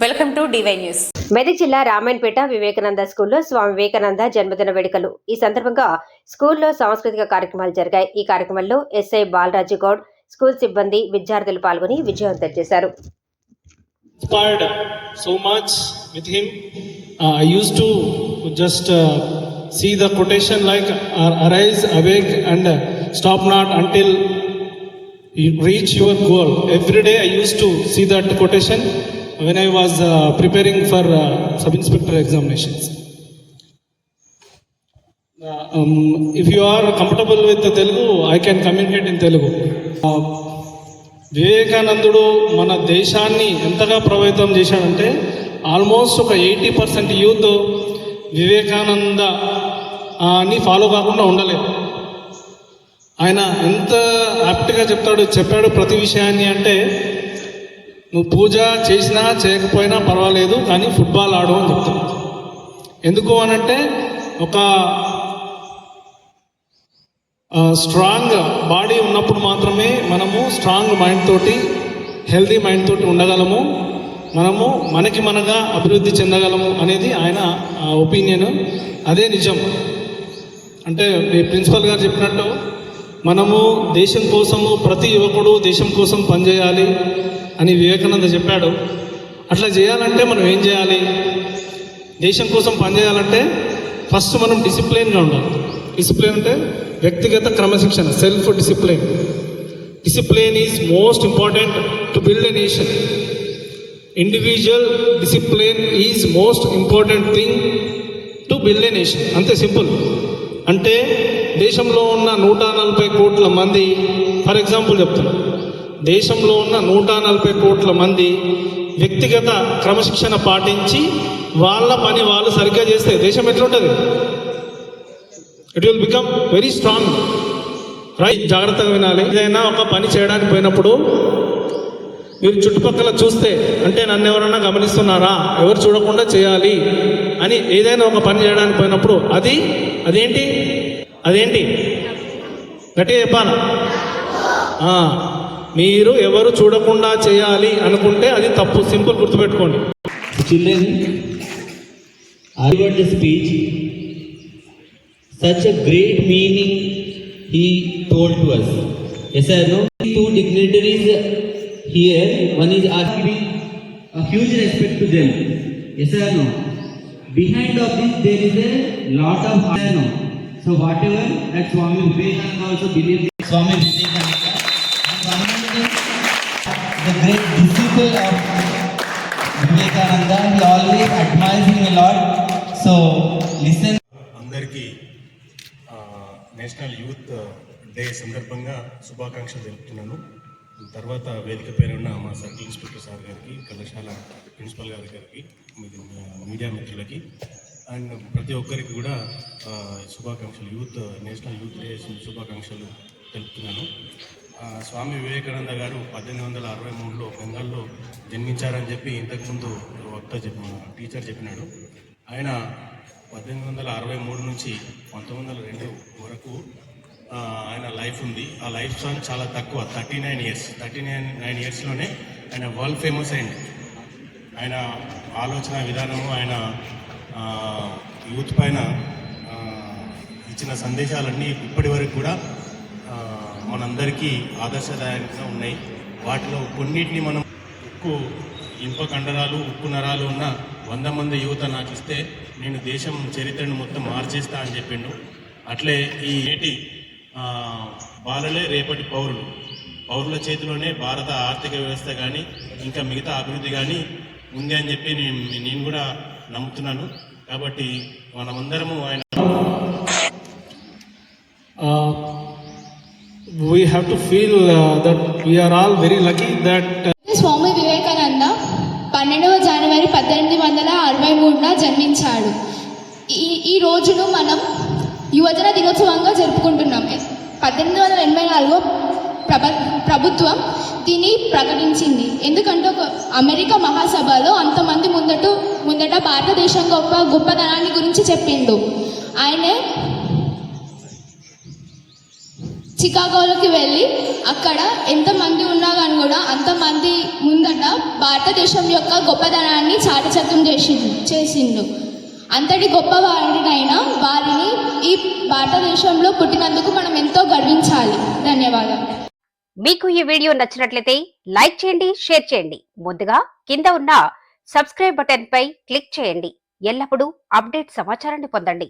Welcome to DY news. జిల్లా రామాయణపేట వివేకానంద స్కూల్లో స్వామి వివేకానంద జన్మదిన వేడుకలు. ఈ సందర్భంగా స్కూల్లో సాంస్కృతిక కార్యక్రమాలు జరిగాయి. ఈ కార్యక్రమంలో ఎస్ఐ బాలరాజు గౌడ్ స్కూల్ సిబ్బంది విద్యార్థులు పాల్గొని విజయవంతం చేశారు so much with him I used to just see the quotation like arise awake and stop not until reach your goal everyday used to see that quotation when I was uh, preparing for uh, sub inspector examinations. Uh, um, if you are comfortable with the Telugu, I can communicate in Telugu. Uh, వివేకానందుడు మన దేశాన్ని ఎంతగా ప్రభావితం చేశాడంటే almost ఒక eighty percent youth Vivekananda ఆ, ని follow కాకుండా ఉండలేదు ఆయన ఎంత యాప్ట్గా చెప్తాడు చెప్పాడు ప్రతి విషయాన్ని అంటే నువ్వు పూజ చేసినా చేయకపోయినా పర్వాలేదు కానీ ఫుట్బాల్ ఆడు అని చెప్తాను ఎందుకు అనంటే ఒక స్ట్రాంగ్ బాడీ ఉన్నప్పుడు మాత్రమే మనము స్ట్రాంగ్ మైండ్ తోటి హెల్దీ మైండ్ తోటి ఉండగలము. మనము మనకి మనగా అభివృద్ధి చెందగలము అనేది ఆయన ఒపీనియన్ అదే నిజం. అంటే మీ ప్రిన్సిపల్ గారు చెప్పినట్టు మనము దేశం కోసము ప్రతి యువకుడు దేశం కోసం పనిచేయాలి. అని వివేకానంద చెప్పాడు. అట్లా చేయాలంటే మనం ఏం చేయాలి? దేశం కోసం పనిచేయాలంటే ఫస్ట్ మనం డిసిప్లిన్గా ఉండాలి. డిసిప్లిన్ అంటే వ్యక్తిగత క్రమశిక్షణ self discipline. Discipline is most important to build a nation. Individual discipline is most important thing to build a nation. అంతే సింపుల్. అంటే దేశంలో ఉన్న నూట నలభై కోట్ల మంది ఫర్ ఎగ్జాంపుల్ చెప్తున్నారు దేశంలో ఉన్న నూట నలభై కోట్ల మంది వ్యక్తిగత క్రమశిక్షణ పాటించి వాళ్ళ పని వాళ్ళు సరిగ్గా చేస్తే దేశం ఎట్లుంటుంది? It will become very strong right జాగ్రత్తగా వినాలి. ఏదైనా ఒక పని చేయడానికి పోయినప్పుడు మీరు చుట్టుపక్కల చూస్తే అంటే నన్ను ఎవరైనా గమనిస్తున్నారా? ఎవరు చూడకుండా చేయాలి అని ఏదైనా ఒక పని చేయడానికి పోయినప్పుడు అది అదేంటి? అదేంటి? గట్టిగా చెప్పాలా? మీరు ఎవరు చూడకుండా చేయాలి అనుకుంటే అది తప్పు. సింపుల్ గుర్తుపెట్టుకోండి. Children I speech such a great meaning he told to us as I know two dignitaries here one is asking a huge respect to them as I know behind of this there is a lot of I know so whatever that Swami Vivekanand also believe Swami Vivekanand the great disciple of Vivekananda, he always admires him a lot. So listen. అందరికీ national youth day సందర్భంగా శుభాకాంక్షలు తెలుపుతున్నాను తర్వాత వేదిక పేరున్న మా circle inspector sir గారికి కళాశాల ప్రిన్సిపల్ గారి గారికి మీడియా మిత్రులకి అండ్ ప్రతి ఒక్కరికి కూడా శుభాకాంక్షలు యూత్ నేషనల్ యూత్ డే శుభాకాంక్షలు తెలుపుతున్నాను స్వామి వివేకానంద గారు పద్దెనిమిది వందల అరవై మూడులో బెంగాల్లో జన్మించారని చెప్పి ఇంతకుముందు వక్త చెప్పిన టీచర్ చెప్పినాడు. ఆయన పద్దెనిమిది వందల అరవై మూడు నుంచి పంతొమ్మిది వందల రెండు వరకు ఆయన లైఫ్ ఉంది. ఆ లైఫ్ స్పాన్ చాలా తక్కువ thirty nine years. Thirty nine nine ఇయర్స్లోనే ఆయన వరల్డ్ ఫేమస్ అయింది ఆయన ఆలోచన విధానము ఆయన యూత్ పైన ఇచ్చిన సందేశాలన్నీ ఇప్పటి వరకు కూడా మనందరికీ ఆదర్శదాయకంగా ఉన్నాయి. వాటిలో కొన్నిటిని మనం ఉక్కు ఇంప కండరాలు ఉక్కు నరాలు ఉన్న వంద మంది యువత నాకు ఇస్తే నేను దేశం చరిత్రను మొత్తం మార్చేస్తా అని చెప్పిండు. అట్లే ఈ నేటి బాలలే రేపటి పౌరులు. పౌరుల చేతిలోనే భారత ఆర్థిక వ్యవస్థ కానీ ఇంకా మిగతా అభివృద్ధి కానీ ఉంది అని చెప్పి నేను నేను కూడా నమ్ముతున్నాను. కాబట్టి మనమందరము ఆయన we have to feel that we are all very lucky that Swami Vivekananda పన్నెండవ జనవరి పద్దెనిమిది వందల అరవై మూడున జన్మించాడు. ఈ ఈ రోజును మనం యువజన దినోత్సవంగా జరుపుకుంటున్నాం. పద్దెనిమిది వందల ఎనభై నాలుగులో ప్రభ ప్రభుత్వం దీన్ని ప్రకటించింది. ఎందుకంటే ఒక అమెరికా మహాసభలో అంతమంది ముందట ముందట భారతదేశం గొప్ప గొప్పతనాన్ని గురించి చెప్పిండు. ఆయనే చికాగోలోకి వెళ్ళి అక్కడ ఎంతమంది ఉన్నా కానీ కూడా అంతమంది ముందట భారతదేశం యొక్క గొప్పదనాన్ని చాటచత్వం చేసి చేసిండు. అంతటి గొప్ప వారినైనా వారిని ఈ భారతదేశంలో పుట్టినందుకు మనం ఎంతో గర్వించాలి. ధన్యవాదాలు. మీకు ఈ వీడియో నచ్చినట్లయితే లైక్ చేయండి షేర్ చేయండి. ముందుగా కింద ఉన్న సబ్స్క్రైబ్ బటన్ పై క్లిక్ చేయండి. ఎల్లప్పుడూ అప్డేట్ సమాచారాన్ని పొందండి.